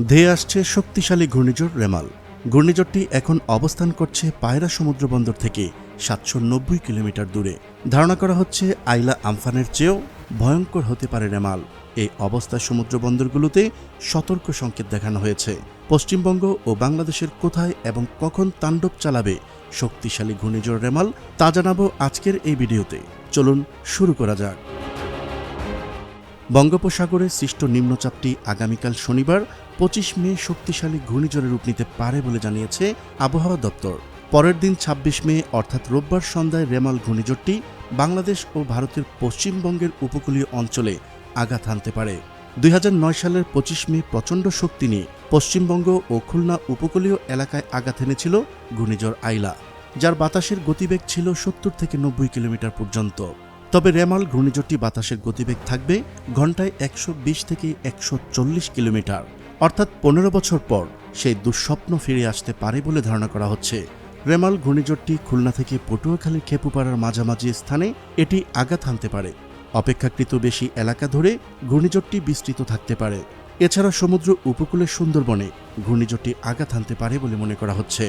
ধেয়ে আসছে শক্তিশালী ঘূর্ণিঝড় রেমাল। ঘূর্ণিঝড়টি এখন অবস্থান করছে পায়রা সমুদ্র বন্দর থেকে সাতশো নব্বই কিলোমিটার দূরে। ধারণা করা হচ্ছে আইলা আমফানের চেয়েও ভয়ঙ্কর হতে পারে রেমাল। এই অবস্থায় সমুদ্র বন্দরগুলোতে সতর্ক সংকেত দেখানো হয়েছে। পশ্চিমবঙ্গ ও বাংলাদেশের কোথায় এবং কখন তাণ্ডব চালাবে শক্তিশালী ঘূর্ণিঝড় রেমাল তা জানাব আজকের এই ভিডিওতে। চলুন শুরু করা যাক। বঙ্গোপসাগরে সৃষ্ট নিম্নচাপটি আগামীকাল শনিবার, পঁচিশ মে শক্তিশালী ঘূর্ণিঝড়ে রূপ নিতে পারে বলে জানিয়েছে আবহাওয়া দপ্তর। পরের দিন ২৬ মে, অর্থাৎ রোববার সন্ধ্যায় রেমাল ঘূর্ণিঝড়টি বাংলাদেশ ও ভারতের পশ্চিমবঙ্গের উপকূলীয় অঞ্চলে আঘাত হানতে পারে। দুই হাজার নয় সালের পঁচিশ মে প্রচণ্ড শক্তি নিয়ে পশ্চিমবঙ্গ ও খুলনা উপকূলীয় এলাকায় আঘাত এনেছিল ঘূর্ণিঝড় আইলা, যার বাতাসের গতিবেগ ছিল সত্তর থেকে নব্বই কিলোমিটার পর্যন্ত। তবে রেমাল ঘূর্ণিঝড়টি বাতাসের গতিবেগ থাকবে ঘন্টায় একশো বিশ থেকে একশো চল্লিশ কিলোমিটার। অর্থাৎ পনেরো বছর পর সেই দুঃস্বপ্ন ফিরে আসতে পারে বলে ধারণা করা হচ্ছে। রেমাল ঘূর্ণিঝড়টি খুলনা থেকে পটুয়াখালী খেপুপাড়ার মাঝামাঝি স্থানে এটি আঘাত হানতে পারে। অপেক্ষাকৃত বেশি এলাকা ধরে ঘূর্ণিঝড়টি বিস্তৃত থাকতে পারে। এছাড়া সমুদ্র উপকূলের সুন্দরবনে ঘূর্ণিঝড়টি আঘাত হানতে পারে বলে মনে করা হচ্ছে।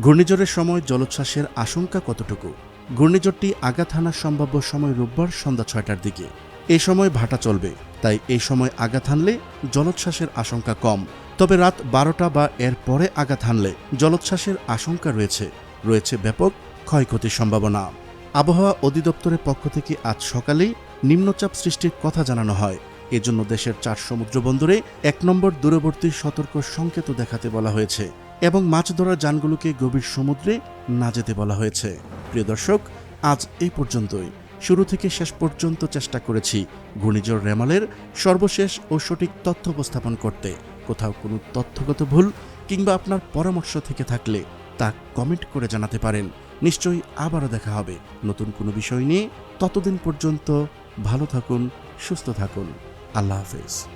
ঘূর্ণিঝড়ের সময় জলোচ্ছ্বাসের আশঙ্কা কতটুকু? ঘূর্ণিঝড়টি আঘাত হানার সম্ভাব্য সময় রোববার সন্ধ্যা ছয়টার দিকে। এ সময় ভাটা চলবে, তাই এই সময় আঘাত হানলে জলোচ্ছ্বাসের আশঙ্কা কম। তবে রাত বারোটা বা এর পরে আঘাত হানলে জলোচ্ছ্বাসের আশঙ্কা রয়েছে। রয়েছে ব্যাপক ক্ষয়ক্ষতির সম্ভাবনা। আবহাওয়া অধিদপ্তরের পক্ষ থেকে আজ সকালেই নিম্নচাপ সৃষ্টির কথা জানানো হয়। এজন্য দেশের চার সমুদ্র বন্দরে এক নম্বর দূরবর্তী সতর্ক সংকেত দেখাতে বলা হয়েছে এবং মাছ ধরার যানগুলোকে গভীর সমুদ্রে না যেতে বলা হয়েছে। প্রিয় দর্শক, আজ এই পর্যন্তই। শুরু থেকে শেষ পর্যন্ত চেষ্টা করেছি ঘূর্ণিঝড় রেমালের সর্বশেষ ও সঠিক তথ্য উপস্থাপন করতে। কোথাও কোনো তথ্যগত ভুল কিংবা আপনার পরামর্শ থেকে থাকলে তা কমেন্ট করে জানাতে পারেন। নিশ্চয়ই আবারও দেখা হবে নতুন কোনো বিষয় নিয়ে। ততদিন পর্যন্ত ভালো থাকুন, সুস্থ থাকুন। আল্লাহ হাফেজ।